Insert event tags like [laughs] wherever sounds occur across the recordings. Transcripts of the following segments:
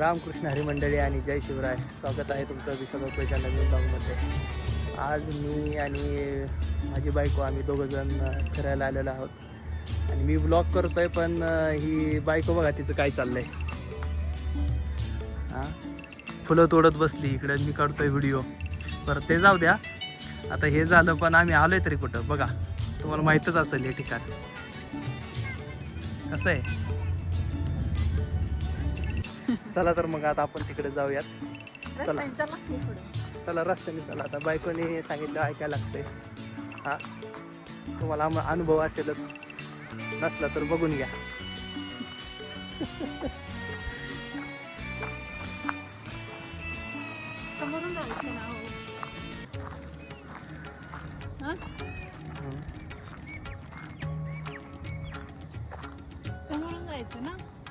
रामकृष्ण हरिमंडळी आणि जय शिवराय. स्वागत आहे तुमचं विश्वकपेच्या नवीन ब्लॉगमध्ये आज मी आणि माझी बायको आम्ही दोघंजण फिरायला आलेलो आहोत. आणि मी ब्लॉग करतो आहे पण ही बायको बघा तिचं काय चाललं आहे हां? फुलं तोडत बसली इकडे मी काढतोय व्हिडिओ बरं ते जाऊ द्या. आता हे झालं पण आम्ही आलोय तरी कुठं? बघा तुम्हाला माहीतच असेल हे ठिकाण. कसं आहे? चला तर मग आता आपण तिकडे जाऊयात. चला. चला रस्त्याने चला. आता बायकोने सांगितलं ऐकायला लागतंय. हा. तुम्हाला अनुभव असेलच. नसला तर बघून घ्या. समोरून जायचं ना हो.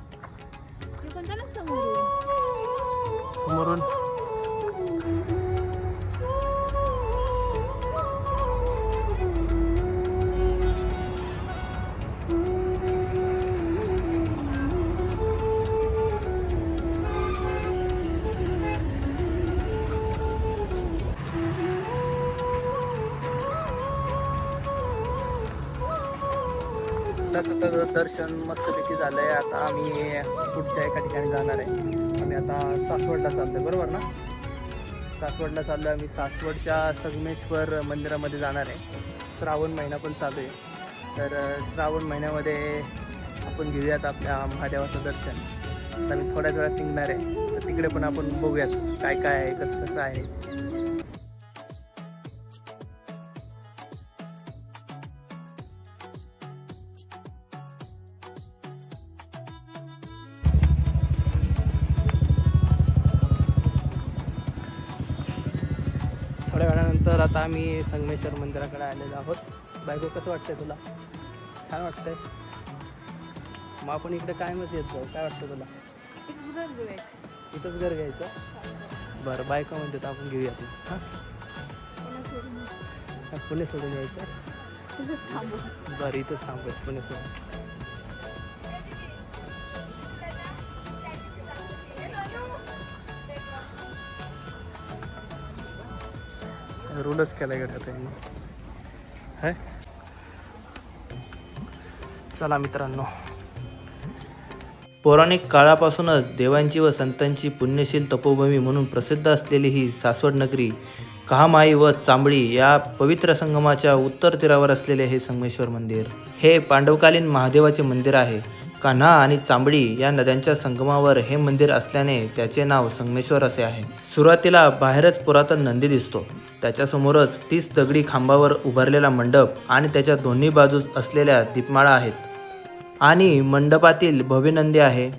समोरून. जायचं तर दर्शन मस्तपैकी झालं आहे आता आम्ही पुढच्या एका ठिकाणी जाणार आहे. आम्ही आता सासवडला चाललोय. बरोबर ना? सासवडला चाललो आम्ही. सासवडच्या संगमेश्वर मंदिरामध्ये जाणार आहे. श्रावण महिना पण चालू आहे. तर श्रावण महिन्यामध्ये आपण घेऊयात आपल्या महादेवाचं दर्शन. तर मी थोड्याच वेळात निघणार आहे. तर तिकडे पण आपण बघूयात काय काय आहे कसं कसं आहे. थोड्या वेळानंतर आता आम्ही संगमेश्वर मंदिराकडे आलेलो आहोत. बायको कसं वाटतंय तुला? छान वाटतंय? मग आपण इकडे कायमच येत जाऊ. काय वाटतं तुला? इथंच घर घ्यायचं? बरं बायको म्हणते तर आपण घेऊया ती. हां? पुणे सोडून यायचं? बरं इथंच थांबूया. पुणे सोडून. रूलच केला गेला त्यांनी चला मित्रांनो. पौराणिक काळापासूनच देवांची व संतांची पुण्यशील तपोभूमी म्हणून प्रसिद्ध असलेली ही सासवड नगरी कहामाई व चांबळी या पवित्र संगमाच्या उत्तर तीरावर असलेले हे संगमेश्वर मंदिर. हे पांडवकालीन महादेवाचे मंदिर आहे. कान्हा आणि चांबळी या नद्यांच्या संगमावर हे मंदिर असल्याने त्याचे नाव संगमेश्वर असे आहे. सुरुवातीला बाहेरच पुरातन नंदी दिसतो. त्याच्यासमोरच तीस दगडी खांबावर उभारलेला मंडप आणि त्याच्या दोन्ही बाजूस असलेल्या दीपमाळा आहेत. आणि मंडपातील भव्य नंदी आहे.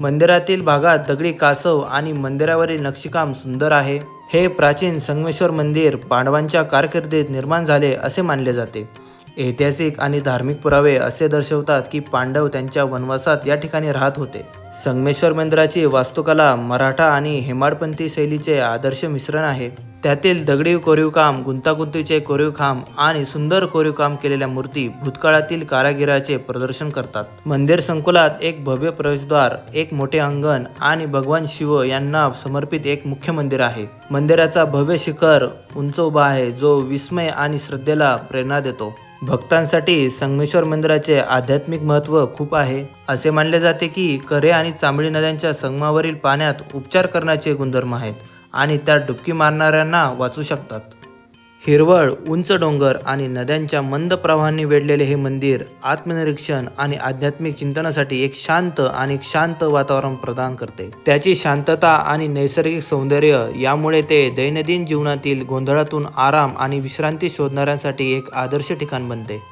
मंदिरातील भागात दगडी कासव आणि मंदिरावरील नक्षीकाम सुंदर आहे. हे प्राचीन संगमेश्वर मंदिर पांडवांच्या कारकिर्दीत निर्माण झाले असे मानले जाते. ऐतिहासिक आणि धार्मिक पुरावे असे दर्शवतात की पांडव त्यांच्या वनवासात या ठिकाणी राहत होते. संगमेश्वर मंदिराची वास्तुकला मराठा आणि हेमाडपंथी शैलीचे आदर्श मिश्रण आहे. त्यातील दगडी कोरीवकाम गुंतागुंतीचे कोरीवकाम आणि सुंदर कोरीवकाम केलेल्या मूर्ती भूतकाळातील कारागिराचे प्रदर्शन करतात. मंदिर संकुलात एक भव्य प्रवेशद्वार एक मोठे अंगण आणि भगवान शिव यांना समर्पित एक मुख्य मंदिर आहे. मंदिराचा भव्य शिखर उंच उभा आहे जो विस्मय आणि श्रद्धेला प्रेरणा देतो. भक्तांसाठी संगमेश्वर मंदिराचे आध्यात्मिक महत्त्व खूप आहे. असे मानले जाते की करे आणि चांबळी नद्यांच्या संगमावरील पाण्यात उपचार करण्याचे गुणधर्म आहेत आणि त्यात डुबकी मारणाऱ्यांना वाचू शकतात. हिरवळ उंच डोंगर आणि नद्यांच्या मंद प्रवाहांनी वेढलेले हे मंदिर आत्मनिरीक्षण आणि आध्यात्मिक चिंतनासाठी एक शांत आणि शांत वातावरण प्रदान करते. त्याची शांतता आणि नैसर्गिक सौंदर्य यामुळे ते दैनंदिन जीवनातील गोंधळातून आराम आणि विश्रांती शोधणाऱ्यांसाठी एक आदर्श ठिकाण बनते.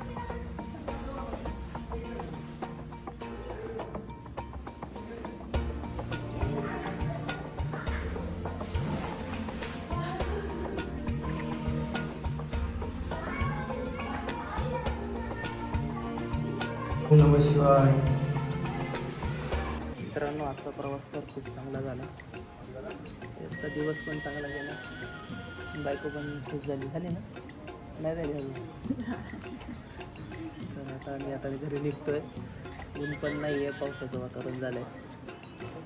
नम शिवाय. मित्रांनो आजचा प्रवास तर खूप चांगला झाला. त्याचा दिवस पण चांगला गेला. बायको पण खुश झाली. झाली ना? नाही झाली अजून? [laughs] तर आता आम्ही आता घरी निघतोय. ऊन पण नाही आहे पावसाचं वातावरण झालं आहे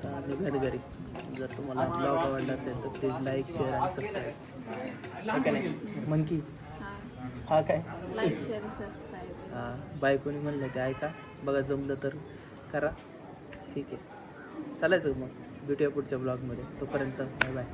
तर आम्ही घरी घरी जर तुम्हाला ब्लॉग आवडला असेल तर प्लीज लाईक शेअर आणि सबस्क्राईब काय नाही? मंकी? हा. काय? लाईक शेअर सबस्क्राईब हा बायकोनी म्हणलं ते ऐका बघा जमलं तर करा. ठीक आहे. चालायचं मग. भेटूया पुढच्या ब्लॉगमध्ये. तोपर्यंत बाय बाय